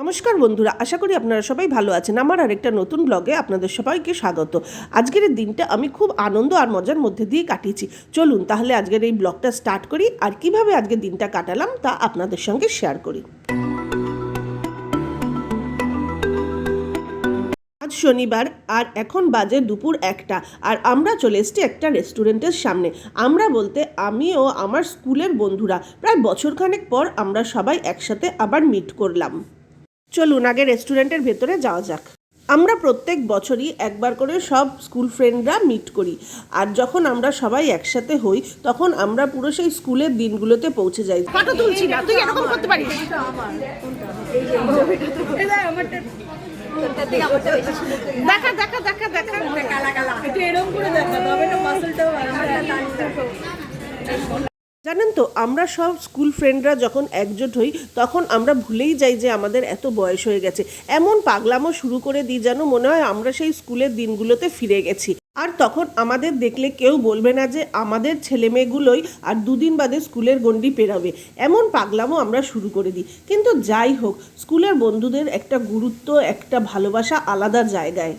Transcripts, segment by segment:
নমস্কার বন্ধুরা, আশা করি আপনারা সবাই ভালো আছেন। আমার আরেকটা নতুন ব্লগে আপনাদের সবাইকে স্বাগত। আজকের দিনটা আমি খুব আনন্দ আর মজার মধ্যে দিয়ে কাটিয়েছি। চলুন তাহলে আজকের এই ব্লগটা স্টার্ট করি আর কীভাবে আজকের দিনটা কাটালাম তা আপনাদের সঙ্গে শেয়ার করি। আজ শনিবার আর এখন বাজে দুপুর একটা আর আমরা চলে এসেছি একটা রেস্টুরেন্টের সামনে। আমরা বলতে আমি ও আমার স্কুলের বন্ধুরা, প্রায় বছরখানেক পর আমরা সবাই একসাথে আবার মিট করলাম। চলুন আগে রেস্টুরেন্টের ভেতরে যাওয়া যাক। আমরা প্রত্যেক বছরই একবার করে সব স্কুল ফ্রেন্ডরা মিট করি। আর যখন আমরা সবাই একসাথে হই তখন আমরা পুরো সেই স্কুলের দিনগুলোতে পৌঁছে যাই। ফটো তুলছি না তুই এরকম করতে পারিস? দেখা দেখা দেখা দেখা। জানেন তো, আমরা সব স্কুল ফ্রেন্ডরা যখন একজোট হই, তখন আমরা ভুলেই যাই যে আমাদের এত বয়স হয়ে গেছে। এমন পাগলামো শুরু করে দিই যেন মনে হয় আমরা সেই স্কুলের দিনগুলোতে ফিরে গেছি। আর তখন আমাদের দেখলে কেউ বলবে না যে আমাদের ছেলেমেয়েগুলোই আর দুদিন বাদে স্কুলের গণ্ডি পেরাবে। এমন পাগলামো আমরা শুরু করে দিই। কিন্তু যাই হোক স্কুলের বন্ধুদের একটা গুরুত্ব, একটা ভালোবাসা আলাদা জায়গায়।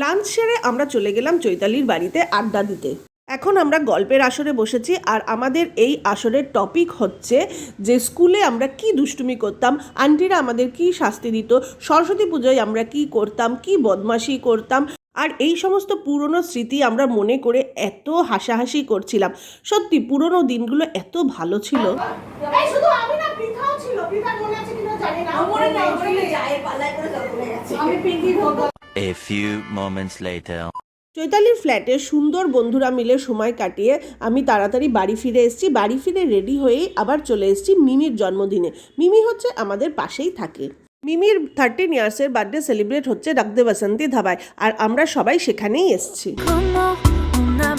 লাঞ্চ সেরে আমরা চলে গেলাম চৈতালির বাড়িতে আড্ডা দিতে। এখন আমরা গল্পের আসরে বসেছি আর আমাদের এই আসরের টপিক হচ্ছে যে স্কুলে আমরা কি দুষ্টুমি করতাম আন্টিরা আমাদের কি শাস্তি দিত সরস্বতী পুজোয় আমরা কি করতাম কি বদমাশি করতাম আর এই সমস্ত পুরনো স্মৃতি আমরা মনে করে এত হাসাহাসি করছিলাম। সত্যি পুরনো দিনগুলো এত ভালো ছিল। এই শুধু আমি না পৃথাও ছিল। পৃথা আছে কিনা জানি না। নেই যায় পাল্লায় করে সব ভুলে গেছি। আমি Pinki A few moments later. চৈতালির ফ্ল্যাটে সুন্দর বন্ধুরা মিলে সময় কাটিয়ে আমি তাড়াতাড়ি বাড়ি ফিরে এসেছি। বাড়ি ফিরে রেডি হয়েই আবার চলে এসেছি মিমির জন্মদিনে। মিমি হচ্ছে আমাদের পাশেই থাকে। মিমির থার্টিন ইয়ার্সের বার্থডে সেলিব্রেট হচ্ছে ডাকদে বাসন্তী ধাবায় আর আমরা সবাই সেখানেই এসেছি।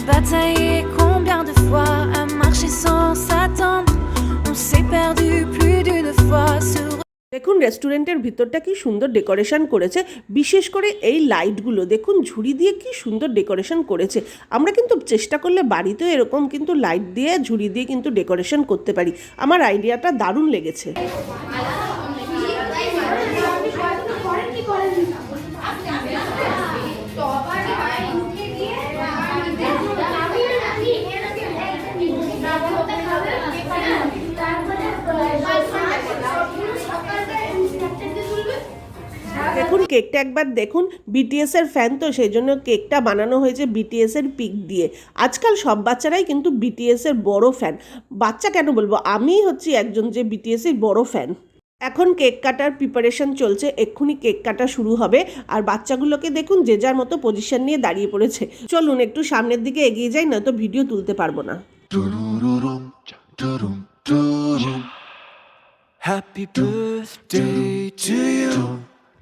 Bataillé combien de fois à marcher sans s'attendre? রেস্টুরেন্টের ভিতরটা কি সুন্দর ডেকোরেশন করেছে। বিশেষ করে এই লাইটগুলো দেখুন ঝুড়ি দিয়ে কি সুন্দর ডেকোরেশন করেছে। আমরা কিন্তু চেষ্টা করলে বাড়িতেও এরকম কিন্তু লাইট দিয়ে, ঝুড়ি দিয়ে কিন্তু ডেকোরেশন করতে পারি। আমার আইডিয়াটা দারুণ লেগেছে। কেকটা একবার দেখুন বিটিএস এর ফ্যান তো সেই জন্য কেকটা বানানো হয়েছে বিটিএস এর পিক দিয়ে। আজকাল সব বাচ্চারাই কিন্তু বিটিএস এর বড় ফ্যান বাচ্চা কেন বলব? আমি হচ্ছি একজন যে বিটিএস এর বড় ফ্যান এখন কেক কাটার প্রিপারেশন চলছে এক্ষুনি কেক কাটা শুরু হবে। আর বাচ্চাগুলোকে দেখুন যে যার মতো পজিশন নিয়ে দাঁড়িয়ে পড়েছে। চলুন একটু সামনের দিকে এগিয়ে যাই না তো ভিডিও তুলতে পারব না. Happy birthday to you.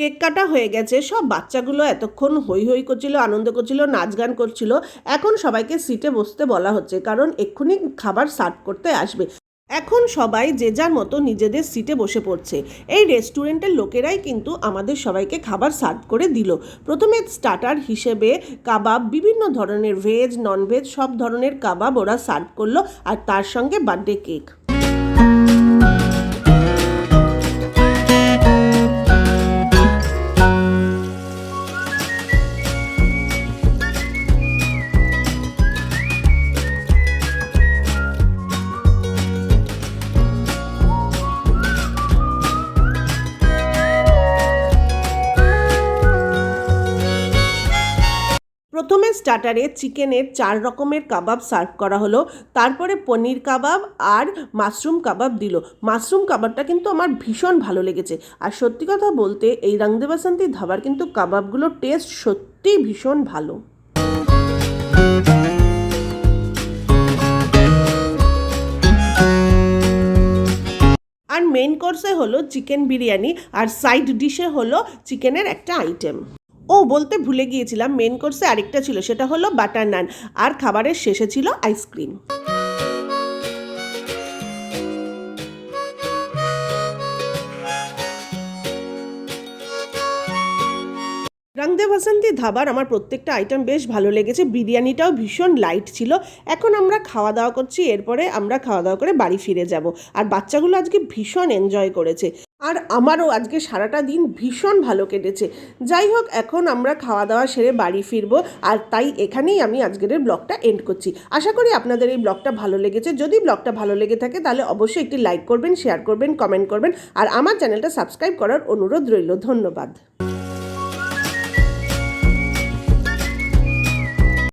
Cake কাটা হয়ে গেছে, সব বাচ্চাগুলো এতক্ষণ হই হই করছিল, আনন্দ করছিল, নাচ গান করছিল। এখন সবাইকে সিটে বসতে বলা হচ্ছে, কারণ এক্ষুনি খাবার সার্ভ করতে আসবে। এখন সবাই যে যার মতো নিজেদের সিটে বসে পড়ছে। এই রেস্টুরেন্টের লোকেরাই কিন্তু আমাদের সবাইকে খাবার সার্ভ করে দিল। প্রথমে স্টার্টার হিসেবে কাবাব, বিভিন্ন ধরনের ভেজ ননভেজ সব ধরনের কাবাব ওরা সার্ভ করল, আর তার সঙ্গে বার্থডে কেক স্টার্টারে চিকেনের চার রকমের কাবাব সার্ভ করা হলো, তারপরে পনির কাবাব আর মাশরুম কাবাব দিল। মাশরুম কাবাবটা কিন্তু আমার ভীষণ ভালো লেগেছে। আর সত্যি কথা বলতে, এই রংদে বাসন্তী ধাবার কিন্তু কাবাবগুলোর টেস্ট সত্যিই ভীষণ ভালো। আর মেন কোর্সে হলো চিকেন বিরিয়ানি, আর সাইড ডিশে হলো চিকেনের একটা আইটেম ও বলতে ভুলে গিয়েছিলাম মেন কোর্সে আরেকটা ছিল, সেটা হলো বাটার নান আর খাবারের শেষে ছিল আইসক্রিম রংদে বাসন্তী ধাবার আমার প্রত্যেকটা আইটেম বেশ ভালো লেগেছে। বিরিয়ানিটাও ভীষণ লাইট ছিল। এখন আমরা খাওয়া দাওয়া করছি, এরপরে আমরা খাওয়া দাওয়া করে বাড়ি ফিরে যাব। আর বাচ্চাগুলো আজকে ভীষণ এনজয় করেছে। আর আমারও আজকে সারাটা দিন ভীষণ ভালো কেটেছে। যাই হোক, এখন আমরা খাওয়া দাওয়া সেরে বাড়ি ফিরবো। আর তাই এখানেই আমি আজকের এই ব্লগটা এন্ড করছি। আশা করি আপনাদের এই ব্লগটা ভালো লেগেছে। যদি ব্লগটা ভালো লেগে থাকে, তাহলে অবশ্যই একটি লাইক করবেন শেয়ার করবেন কমেন্ট করবেন। আর আমার চ্যানেলটা সাবস্ক্রাইব করার অনুরোধ রইল। ধন্যবাদ।